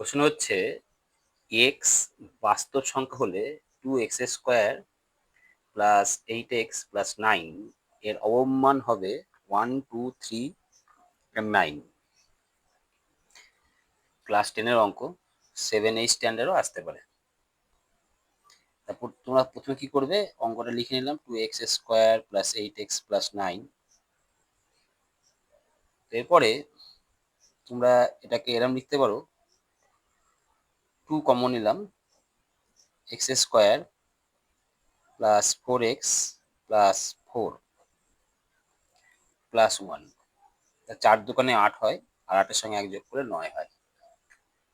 Question হচ্ছে x বাস্তব সংখ্যা হলে two X square plus eight X plus nine এর অবমান হবে one two three nine class টেনের অঙ্ক সেভেন এইট স্ট্যান্ডার্ডও আসতে পারে। তারপর তোমরা প্রথমে কি করবে? অঙ্কটা লিখে নিলাম two X square plus eight X plus nine এরপরে তোমরা এটাকে এরম লিখতে পারো টু কমন নিলাম X square plus four X plus four plus one চার দোকানে আট হয়, আর আটের সঙ্গে এক যোগ করে নয় হয়।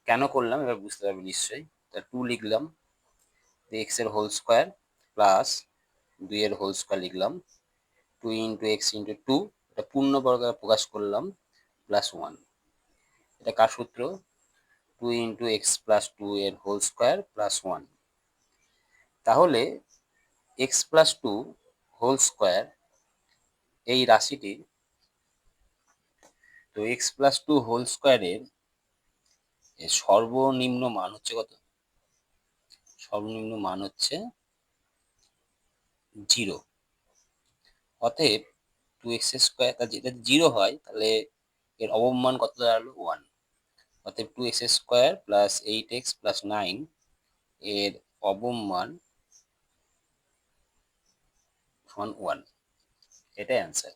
কেন করলাম? এবার বুঝতে পারবে নিশ্চয়ই। তা টু লিখলাম এক্সের হোল স্কোয়ার প্লাস দুই এর হোল স্কোয়ার লিখলাম। Two into x into two এটা পূর্ণবর্গ প্রকাশ করলাম প্লাস ওয়ান এটা কার সূত্র? Two into x plus two এর হোল স্কোয়ার প্লাস ওয়ান তাহলে x plus two whole square এই রাশিটি, তো এক্স প্লাস টু হোল স্কোয়ারের সর্বনিম্ন মান হচ্ছে কত? সর্বনিম্ন মান হচ্ছে জিরো অতএব টু এক্স স্কোয়ার যেটা জিরো হয়, তাহলে এর অবমান কত দাঁড়াল? ওয়ান অতএব two x square plus eight x plus nine এর অবমান সমান ওয়ান এটাই অ্যান্সার